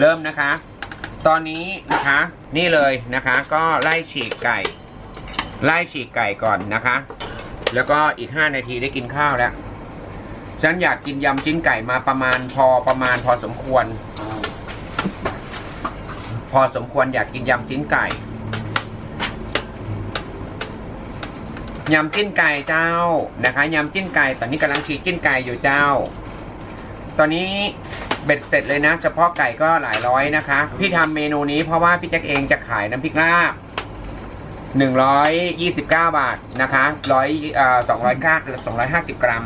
เริ่มนะคะ ตอนนี้นะคะ นี่เลยนะคะ ก็ไล่ฉีกไก่ ไล่ฉีกไก่ก่อนนะคะ แล้วก็อีก 5 นาทีได้กินข้าวแล้วฉันอยากกินยำจิ้นไก่มาประมาณพอประมาณพอสมควร พอสมควรอยากกินยำจิ้นไก่ยำจิ้นไก่เจ้านะคะยำจิ้นไก่ตอนนี้กำลังฉีกจิ้นไก่อยู่เจ้า ตอนนี้ เบ็ดเสร็จเลยนะ เฉพาะไก่ก็หลายร้อยนะคะ พี่ทำเมนูนี้เพราะว่าพี่แจ็คเองจะขายน้ำพริกลาบหนึ่งร้อยยี่สิบเก้าบาทนะคะร้อยเอ่อสองร้อยเก้าสองร้อยห้าสิบกรัม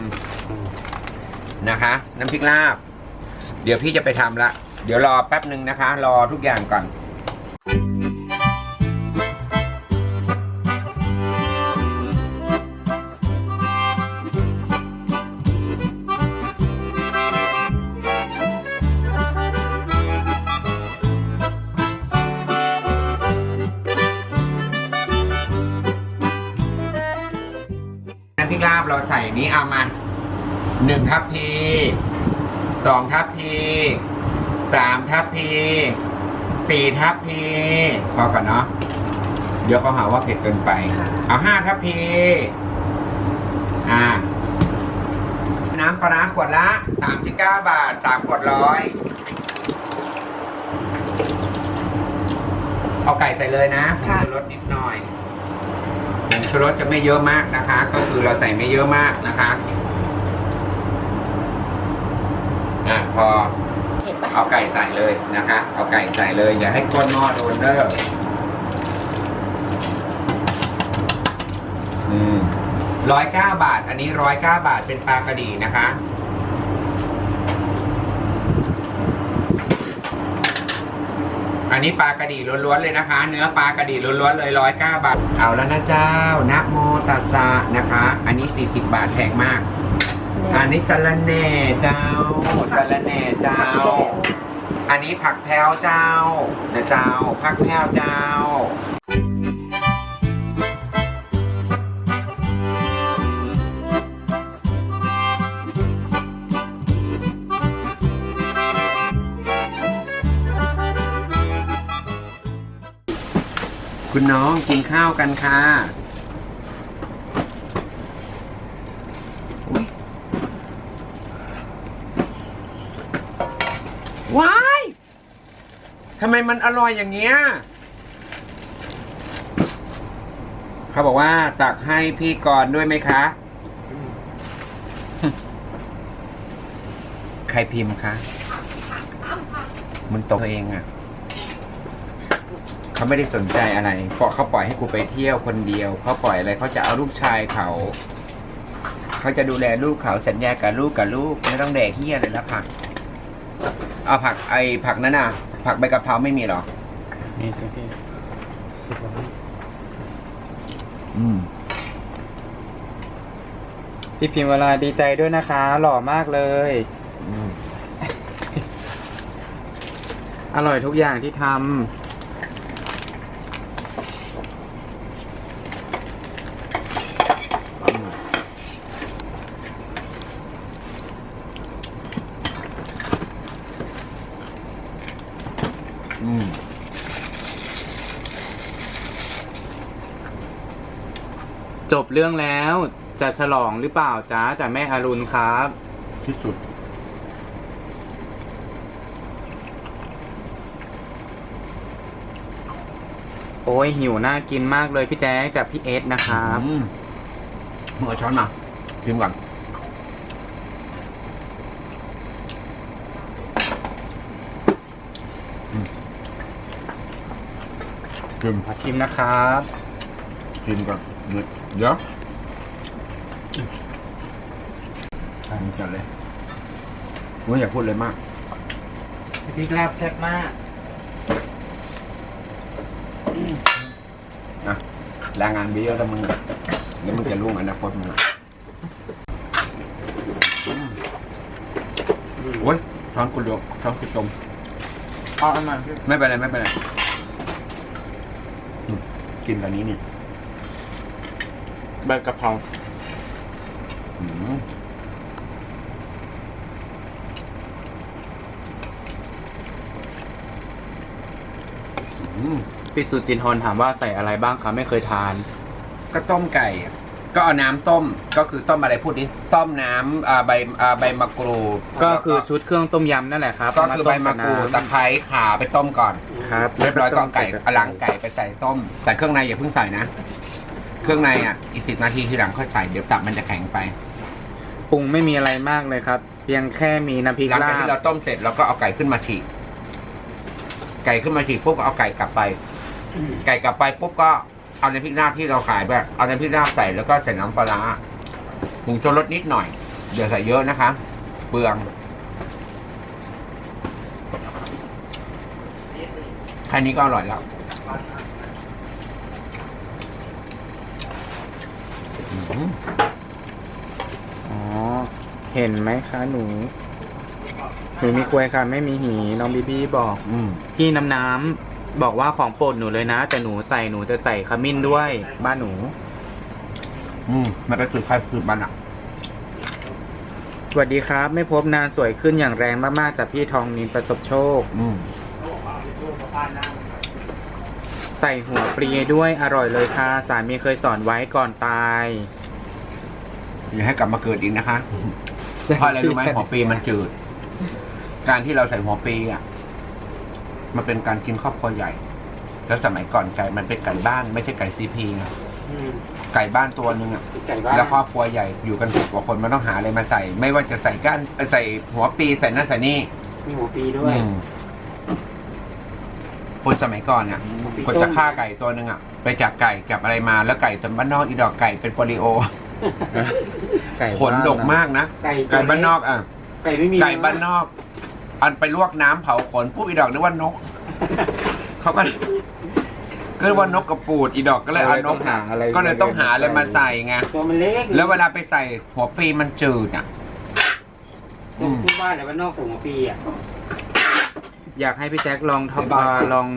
นะคะ น้ำพริกลาบ เดี๋ยวพี่จะไปทำละ เดี๋ยวรอแป๊บหนึ่งนะคะ รอทุกอย่างก่อน น้ำพริกลาบเราใส่นี้เอามาหนึ่งทัพพีสองทัพพีสามทัพพีสี่ทัพพีพอก่อนเนาะเดี๋ยวเขาหาว่าเผ็ดเกินไป เอาห้าทัพพีอ่า น้ำปลาร้าขวดละสามสิบเก้าบาทสามขวดร้อยเอาไก่ใส่เลยนะผงค่ะชูรสนิดหน่อย ผงชูรสจะไม่เยอะมากนะคะ ก็คือเราใส่ไม่เยอะมากนะคะอะพอเห็นปะเอาไก่ใส่เลยนะคะ เอาไก่ใส่เลย อย่าให้ก้นหม้อโดนเด้ออืมร้อยเก้าบาท อันนี้ร้อยเก้าบาทเป็นปลากระดีนะคะ อันนี้ปลากระดีล้วนๆเลยนะคะ เนื้อปลากระดีล้วนๆเลยร้อยเก้าบาท เอาแล้วนะเจ้านะโมตัสสะนะคะ อันนี้สี่สิบบาทแพงมาก อันนี้สะระแหน่เจ้าสะระแหน่เจ้า อันนี้ผักแพรวเจ้านะเจ้าผักแพรวเจ้า คุณน้องกินข้าวกันค่ะว้ายทำไมมันอร่อยอย่างเงี้ย เขาบอกว่าตักให้พี่ก่อนด้วยไหมคะ ใครพิมพ์คะ มันตกเองอะ เขาไม่ได้สนใจอะไรเพราะเขาปล่อยให้กูไปเที่ยวคนเดียวเขาปล่อยอะไรเขาจะเอาลูกชายเขาเขาจะดูแลลูกเขาสัญญากับลูกกับลูกไม่ต้องแดกเฮียเลยละผักเอาผักไอผักนั่นน่ะ ผักใบกะเพราไม่มีหรอนี่สิพี่อืมพี่พิมพ์เวลาดีใจด้วยนะคะ หล่อมากเลยอืมอร่อยทุกอย่างที่ทอื จบเรื่องแล้วจะฉลองหรือเปล่าจ้าจากแม่อรุณครับ ที่สุด โอ้ยหิวน่ากินมากเลยพี่แจ๊คจากพี่เอสนะครับ อืมมึงเอาช้อนมาพิมพ์ก่อนอืมพิมพ์มาชิมนะครับ พิมพ์ก่อนเดี๋ยวทำจัดเลยมึงอย่าพูดเลยมากพริกลาบแซ่บมากอะลางานไปเยอะแล้วมึงแล้วมึงจะรุ่งอนาคตมึงอะโอ้ยท้องกูดกท้องกูจมเอาอันนั้นพี่ไม่เป็นไรไม่เป็นไรอืมกินตอนนี้เนี่ย ใบกะเพราอืมอืมพี่สุจินทร์ถามว่าใส่อะไรบ้างคะไม่เคยทาน ก็ต้มไก่อะก็เอาน้ำต้มก็คือต้มอะไรพูดดิต้มน้ำอ่าใบอ่าใบมะกรูดก็คือชุดเครื่องต้มยำนั่นแหละครับก็คือใบมะกรูดตะไคร้ข่าไปต้มก่อน ครับเรียบร้อยก็เอาไก่เอาหลังไก่ไปใส่ต้ม แต่เครื่องในอย่าเพิ่งใส่นะ เครื่องในอะอีกสิบนาทีทีหลังค่อยใส่เดี๋ยวตับมันจะแข็งไปปรุงไม่มีอะไรมากเลยครับ เพียงแค่มีน้ำพริกหลังลาจากที่เราบต้มเสร็จเราก็เอาไก่ขึ้นมาฉีกไก่ขึ้นมาฉีกปุ๊บก็เอาไก่กลับไป ไก่กลับไปปุ๊บก็เอาน้ำพริกลาบที่เราขายแบบเอาน้ำพริกลาบใส่แล้วก็ใส่น้ำปลาร้าผงชูรสนิดหน่อยอย่าใส่เยอะนะคะ เปลือง แค่นี้ก็อร่อยแล้ว อืมอ๋อ เห็นไหมคะหนู หนูมีกล้วยค่ะ ไม่มีหี น้องบีบี้บอก อืมพี่น้ำน้ำบอกว่าของโปรดหนูเลยนะ แต่หนูใส่หนูจะใส่ขมิ้นด้วย บ้านหนู อืมมันเป็นสูตรใครสูตรมันอะ สวัสดีครับ ไม่พบนานสวยขึ้นอย่างแรงมากๆจากพี่ทองนินประสบโชค อืมใส่หัวปลีด้วยอร่อยเลยค่ะ สามีเคยสอนไว้ก่อนตายอย่าให้กลับมาเกิดอีกนะคะเพราะอะไรรู้ไหมหัวปีมันจืด การที่เราใส่หัวปีอะ มันเป็นการกินครอบครัวใหญ่ แล้วสมัยก่อนไก่มันเป็นไก่บ้านไม่ใช่ไก่ซีพีไงไก่บ้านตัวหนึ่งอะไก่บ้านแล้วครอบครัวใหญ่อยู่กันสิบกว่าคนมันต้องหาอะไรมาใส่ ไม่ว่าจะใส่ก้านเอ่อใส่หัวปีใส่นั่นใส่นี่มีหัวปีด้วยอืม คนสมัยก่อนเนี่ยหัวปีกว่าจะฆ่าไก่ตัวหนึ่งอะ ไปจับไก่จับอะไรมาแล้วไก่ตัวบ้านนอกอีดอกไก่เป็นโปลิโอไก่ขนดกมากนะไก่ไก่บ้านนอกอะไก่ไม่มีไก่บ้านนอก อันไปลวกน้ำเผาขนปุ๊บอีดอกนึกว่านกเขาก็ก็ว่านกกระปูดอีดอกก็เลยเอานกหาอะไรก็เลยต้องหาอะไรมาใส่ไงตัวมันเล็กแล้วเวลาไปใส่หัวปีมันจืดอะตัวที่บ้านแต่บ้านนอกใส่หัวปีอะ อยากให้พี่แจ็คลองทำบ๊ายบายเอ่อลอง